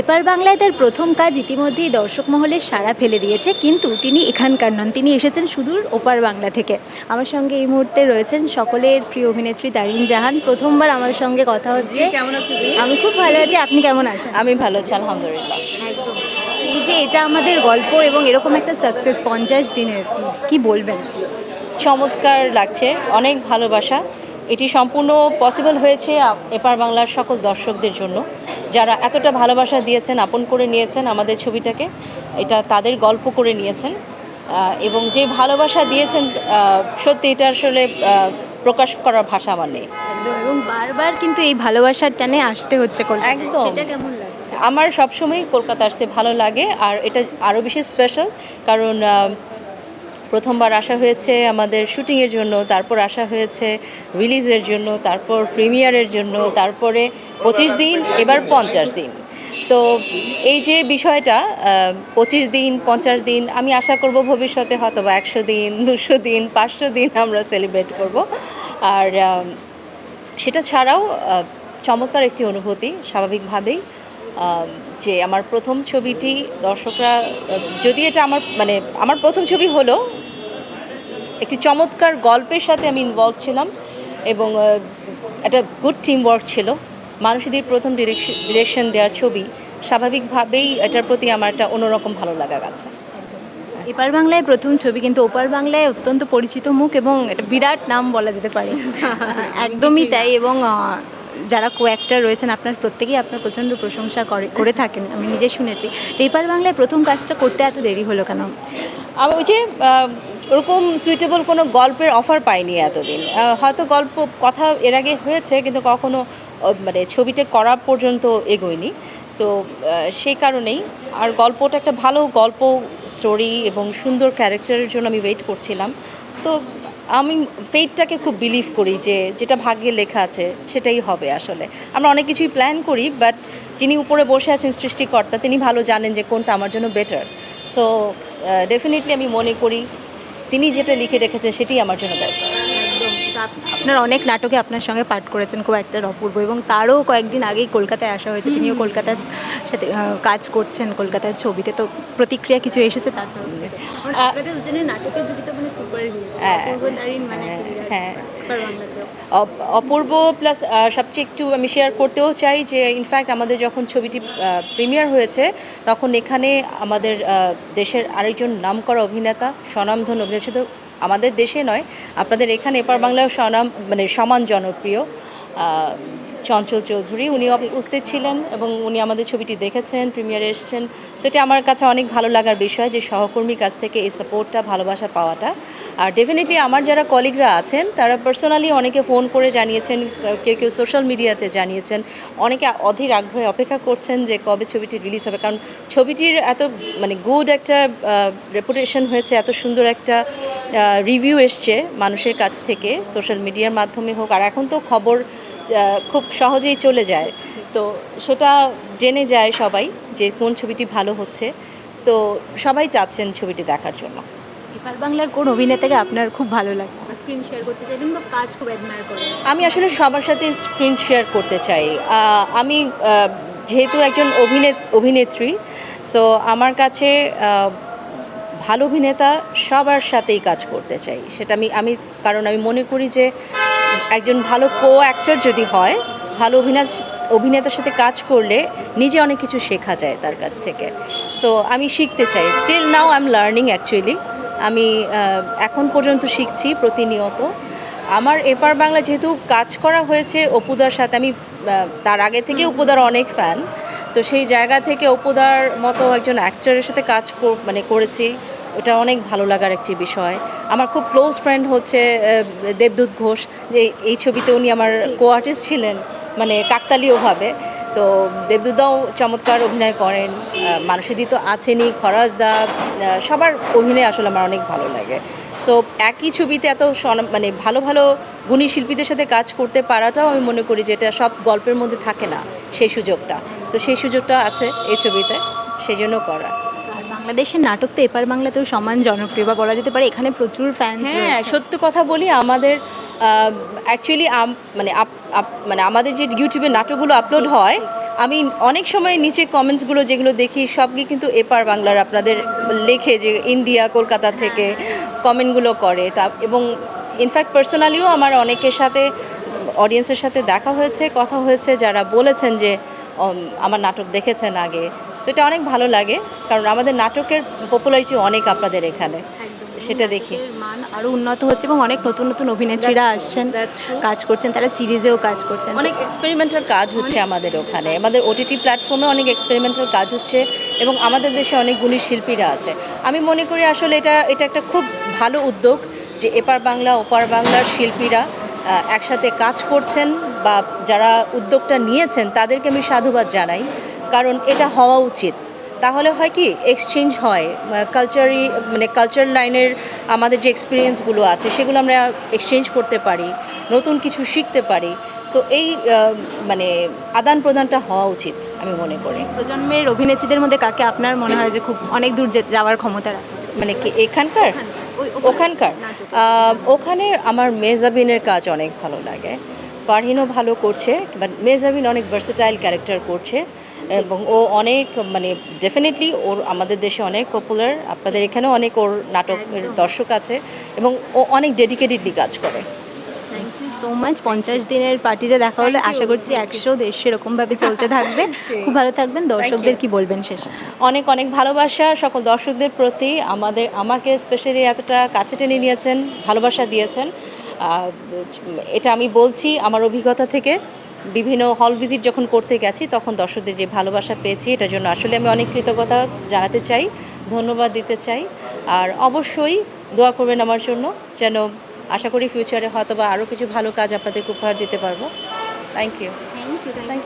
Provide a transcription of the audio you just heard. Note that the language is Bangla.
এপার বাংলায় তার প্রথম কাজ ইতিমধ্যেই দর্শক মহলে সাড়া ফেলে দিয়েছে কিন্তু তিনি এখানকার নন। তিনি এসেছেন সুদূর ওপার বাংলা থেকে। আমার সঙ্গে এই মুহূর্তে রয়েছেন সকলের প্রিয় অভিনেত্রী তারিন জাহান। প্রথমবার আমার সঙ্গে কথা হচ্ছে। কেমন আছো আমি খুব ভালো আছি। আপনি কেমন আছেন? আমি ভালো আছি আলহামদুলিল্লাহ। একদম। এই যে এটা আমাদের গল্প এবং এরকম একটা সাকসেস পঞ্চাশ দিনের কি বলবেন? চমৎকার লাগছে অনেক ভালোবাসা। এটি সম্পূর্ণ পসিবল হয়েছে এপার বাংলার সকল দর্শকদের জন্য। যারা এতটা ভালোবাসা দিয়েছেন আপন করে নিয়েছেন আমাদের ছবিটাকে এটা তাদের গল্প করে নিয়েছেন এবং যে ভালোবাসা দিয়েছেন সত্যি এটা আসলে প্রকাশ করার ভাষা আমার নেই এবং বারবার কিন্তু এই ভালোবাসার টানে আসতে হচ্ছে। একদম। সেটা কেমন আমার সবসময় কলকাতা আসতে ভালো লাগে আর এটা আরও বেশি স্পেশাল কারণ প্রথমবার আসা হয়েছে আমাদের শুটিংয়ের জন্য, তারপর আসা হয়েছে রিলিজের জন্য, তারপর প্রিমিয়ারের জন্য, তারপরে পঁচিশ দিন, এবার পঞ্চাশ দিন। তো এই যে বিষয়টা পঁচিশ দিন, পঞ্চাশ দিন, আমি আশা করব ভবিষ্যতে হয়তো বা একশো দিন, দুশো দিন, পাঁচশো দিন আমরা সেলিব্রেট করব। আর সেটা ছাড়াও চমৎকার একটি অনুভূতি স্বাভাবিকভাবেই যে আমার প্রথম ছবিটি দর্শকরা যদি এটা আমার মানে আমার প্রথম ছবি হলো একটি চমৎকার গল্পের সাথে আমি ইনভলভ ছিলাম এবং একটা গুড টিম ওয়ার্ক ছিল। মানুষদের প্রথম ডিরেকশন ডিরেকশন দেওয়ার ছবি স্বাভাবিকভাবেই এটার প্রতি আমার একটা অন্যরকম ভালো লাগা আছে এপার বাংলায় প্রথম ছবি কিন্তু ওপার বাংলায় অত্যন্ত পরিচিত মুখ এবং একটা বিরাট নাম বলা যেতে পারে। একদমই তাই এবং যারা কো অ্যাক্টার রয়েছেন আপনার প্রত্যেকেই আপনার প্রচণ্ড প্রশংসা করে করে থাকেন আমি নিজে শুনেছি। তো এপার বাংলায় প্রথম কাজটা করতে এত দেরি হলো কেন? ওই যে ওরকম সুইটেবল কোনো গল্পের অফার পাইনি এতদিন। হয়তো গল্প কথা এর আগে হয়েছে, কিন্তু কখনো মানে ছবিটা করা পর্যন্ত এগোয়নি। তো সেই কারণেই আর গল্পটা একটা ভালো গল্প স্টোরি এবং সুন্দর ক্যারেক্টারের জন্য আমি ওয়েট করছিলাম। তো আমি ফেটটাকে খুব বিলিভ করি যে, যেটা ভাগ্যে লেখা আছে, সেটাই হবে আসলে। আমরা অনেক কিছুই প্ল্যান করি বাট যিনি উপরে বসে আছেন সৃষ্টিকর্তা, তিনি ভালো জানেন যে কোনটা আমার জন্য বেটার সো ডেফিনেটলি আমি মনে করি তিনি যেটা লিখে রেখেছেন সেটি আমার জন্য বেস্ট আপনার অনেক নাটকে আপনার সঙ্গে পাঠ করেছেন খুব একটা অপূর্ব এবং তারও কয়েকদিন আগেই কলকাতায় আসা হয়েছে। তিনিও কলকাতার সাথে কাজ করছেন কলকাতার ছবিতে তো প্রতিক্রিয়া কিছু এসেছে তার তরফ? থেকে আপনাদের দুজনের নাটকের জুটিটা মানে সুপার হিট হ্যাঁ, অপূর্ব প্লাস সবচেয়ে একটু আমি শেয়ার করতেও চাই যে ইনফ্যাক্ট আমাদের যখন ছবিটি প্রিমিয়ার হয়েছে তখন এখানে আমাদের দেশের আরেকজন নামকরা অভিনেতা স্বনামধন অভিনেতা শুধু আমাদের দেশে নয় আপনাদের এখানে এপার বাংলায় স্বনাম মানে সমান জনপ্রিয় চঞ্চল চৌধুরী। উনি উপস্থিত ছিলেন এবং উনি আমাদের ছবিটি দেখেছেন, প্রিমিয়ারে এসেছেন। সেটা আমার কাছে অনেক ভালো লাগার বিষয় যে সহকর্মীর কাছ থেকে এই সাপোর্টটা ভালোবাসা পাওয়াটা। আর ডেফিনেটলি আমার যারা কলিগরা আছেন, তারা পার্সোনালি অনেকে ফোন করে জানিয়েছেন, কেউ কেউ সোশ্যাল মিডিয়াতে জানিয়েছেন। অনেকে অধীর আগ্রহে অপেক্ষা করছেন যে কবে ছবিটি রিলিজ হবে। কারণ ছবিটির এত মানে গুড একটা রেপুটেশন হয়েছে, এত সুন্দর একটা রিভিউ এসছে মানুষের কাছ থেকে সোশ্যাল মিডিয়ার মাধ্যমে হোক। আর এখন তো খবর খুব সহজেই চলে যায়। তো সেটা জেনে যায় সবাই যে কোন ছবিটি ভালো হচ্ছে। তো সবাই চাচ্ছেন ছবিটি দেখার জন্য। এপার বাংলার কোন অভিনেতাকে আপনার খুব ভালো লাগে? স্ক্রিন শেয়ার করতে চাইবেন বা কাজ খুব অ্যাডমায়ার করেন আমি আসলে সবার সাথে স্ক্রিন শেয়ার করতে চাই। আমি যেহেতু একজন অভিনেত অভিনেত্রী সো আমার কাছে ভালো অভিনেতা সবার সাথেই কাজ করতে চাই। সেটা আমি আমি কারণ আমি মনে করি যে একজন ভালো কো অ্যাক্টর যদি হয়, ভালো অভিনেতা অভিনেতার সাথে কাজ করলে নিজে অনেক কিছু শেখা যায় তার কাছ থেকে। সো আমি শিখতে চাই। Still now I am learning actually আমি এখন পর্যন্ত শিখছি প্রতিনিয়ত। আমার এপার বাংলা যেহেতু কাজ করা হয়েছে অপুদার সাথে, আমি তার আগে থেকে অপুদার অনেক ফ্যান তো সেই জায়গা থেকে অপুদার মতো একজন অ্যাক্টরের সাথে কাজ মানে করেছি। ওটা অনেক ভালো লাগার একটি বিষয়। আমার খুব ক্লোজ ফ্রেন্ড হচ্ছে দেবদূত ঘোষ, যে এই ছবিতে উনি আমার কো আর্টিস্ট ছিলেন মানে কাকতালীয়ভাবে তো দেবদূতদাও চমৎকার অভিনয় করেন মানুষেরই তো আছেনই খরাজদা সবার অভিনয় আসলে আমার অনেক ভালো লাগে। সো একই ছবিতে এত মানে ভালো ভালো গুণী শিল্পীদের সাথে কাজ করতে পারাটাও আমি মনে করি যে এটা সব গল্পের মধ্যে থাকে না, সেই সুযোগটা। তো সেই সুযোগটা আছে এই ছবিতে, সেই জন্য করা। বাংলাদেশের নাটক তো এপার বাংলাতেও সমান জনপ্রিয় বা বলা যেতে পারে এখানে প্রচুর ফ্যান্স হ্যাঁ সত্যি কথা বলি আমাদের অ্যাকচুয়ালি মানে মানে আমাদের যে ইউটিউবে নাটকগুলো আপলোড হয় আমি অনেক সময় নিচে কমেন্টসগুলো যেগুলো দেখি সবই কিন্তু এপার বাংলার আপনাদের লেখে যে ইন্ডিয়া কলকাতা থেকে কমেন্টগুলো করে। তা এবং ইনফ্যাক্ট পার্সোনালিও আমার অনেকের সাথে অডিয়েন্সের সাথে দেখা হয়েছে কথা হয়েছে যারা বলেছেন যে আমার নাটক দেখেছেন আগে। সো এটা অনেক ভালো লাগে কারণ আমাদের নাটকের পপুলারিটি অনেক আপনাদের এখানে। সেটা দেখি। মান আরও উন্নত হচ্ছে এবং অনেক নতুন নতুন অভিনেত্রীরা আসছেন কাজ করছেন তারা সিরিজেও কাজ করছেন। অনেক এক্সপেরিমেন্টাল কাজ হচ্ছে আমাদের ওখানে। আমাদের ওটিটি প্ল্যাটফর্মে অনেক এক্সপেরিমেন্টাল কাজ হচ্ছে এবং আমাদের দেশে অনেক গুণী শিল্পীরা আছে। আমি মনে করি আসলে এটা এটা একটা খুব ভালো উদ্যোগ যে এপার বাংলা ওপার বাংলার শিল্পীরা একসাথে কাজ করছেন বা যারা উদ্যোগটা নিয়েছেন তাদেরকে আমি সাধুবাদ জানাই। কারণ এটা হওয়া উচিত। তাহলে হয় কি এক্সচেঞ্জ হয়। কালচারি মানে কালচার লাইনের আমাদের যে এক্সপিরিয়েন্সগুলো আছে সেগুলো আমরা এক্সচেঞ্জ করতে পারি নতুন কিছু শিখতে পারি। সো এই মানে আদান প্রদানটা হওয়া উচিত আমি মনে করি। প্রজন্মের অভিনেত্রীদের মধ্যে কাকে আপনার মনে হয় যে খুব অনেক দূর যাওয়ার ক্ষমতা মানে কি এখানকার? ওখানকার। ওখানে আমার মেজাবিনের কাজ অনেক ভালো লাগে। পারহিনও ভালো করছে বাট মেজাবিন অনেক ভার্সেটাইল ক্যারেক্টার করছে। এবং ও অনেক মানে ডেফিনেটলি ওর আমাদের দেশে অনেক পপুলার আপনাদের এখানেও অনেক ওর নাটকের দর্শক আছে এবং ও অনেক ডেডিকেটেডলি কাজ করে। থ্যাংক ইউ সো মাচ পঞ্চাশ দিনের পার্টিতে দেখা হলে আশা করছি একশো দেড়শো এরকমভাবে চলতে থাকবে। খুব ভালো থাকবেন। দর্শকদের কি বলবেন শেষে? অনেক অনেক ভালোবাসা সকল দর্শকদের প্রতি। আমাদের আমাকে স্পেশালি এতটা কাছে টেনে নিয়েছেন ভালোবাসা দিয়েছেন। এটা আমি বলছি আমার অভিজ্ঞতা থেকে। বিভিন্ন হল ভিজিট যখন করতে গেছি, তখন দর্শকদের যে ভালোবাসা পেয়েছি, এটার জন্য আসলে আমি অনেক কৃতজ্ঞতা জানাতে চাই, ধন্যবাদ দিতে চাই। আর অবশ্যই দোয়া করবেন আমার জন্য, যেন আশা করি ফিউচারে হয়তো বা আরও কিছু ভালো কাজ আপনাদেরকে উপহার দিতে পারব। Thank you thank you thank you